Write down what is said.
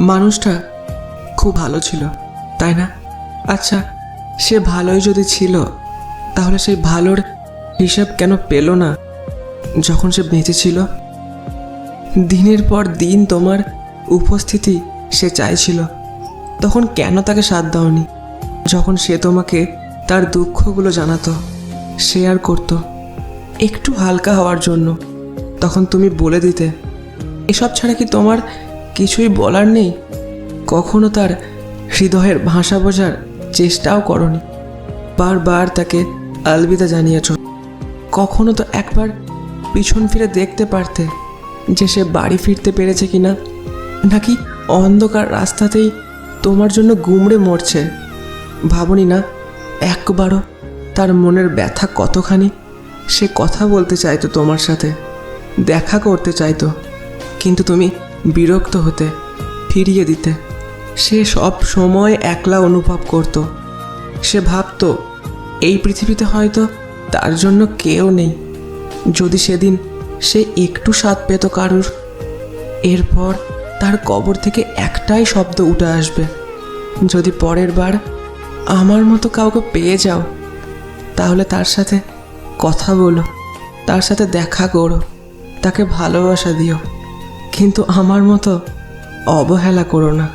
মানুষটা খুব ভালো ছিল, তাই না? আচ্ছা সে ভালোই যদি ছিল, তাহলে সেই ভালোর হিসাব কেন পেল না যখন সে বেঁচে ছিল? দিনের পর দিন তোমার উপস্থিতি সে চাইছিল, তখন কেন তাকে সাথ দাওনি? যখন সে তোমাকে তার দুঃখগুলো জানাতো শেয়ার করতো। একটু হালকা হওয়ার জন্য, তখন তুমি বলে দিতে, এসব ছাড়া কি তোমার কিছুই বলার নেই। কখনো তার হৃদয়ের ভাষা বোঝার চেষ্টাও করনি। বারবার তাকে আলবিদা জানিয়েছ। কখনো তো একবার পিছন ফিরে দেখতে পারতে যে সে বাড়ি ফিরতে পেরেছে কিনা, নাকি অন্ধকার রাস্তাতেই তোমার জন্য গুমড়ে মরছে। ভাবনি না, একবারও তার মনের ব্যথা কতখানি? সে কথা বলতে চাইতো তোমার সাথে, দেখা করতে চাইতো। কিন্তু তুমি বিরক্ত হতে, ফিরিয়ে দিতে। সে সব সময় একলা অনুভব করত। সে ভাবতো, এই পৃথিবীতে হয়তো তার জন্য কেউ নেই। যদি সেদিন সে একটু স্বাদ পেত কারুর, এরপর তার কবর থেকে একটাই শব্দ উঠে আসবে। যদি পরের বার আমার মতো কাউকে পেয়ে যাও, তাহলে তার সাথে কথা বলো, তার সাথে দেখা করো, তাকে ভালোবাসা দিও। কিন্তু আমার মতো অবহেলা করো না।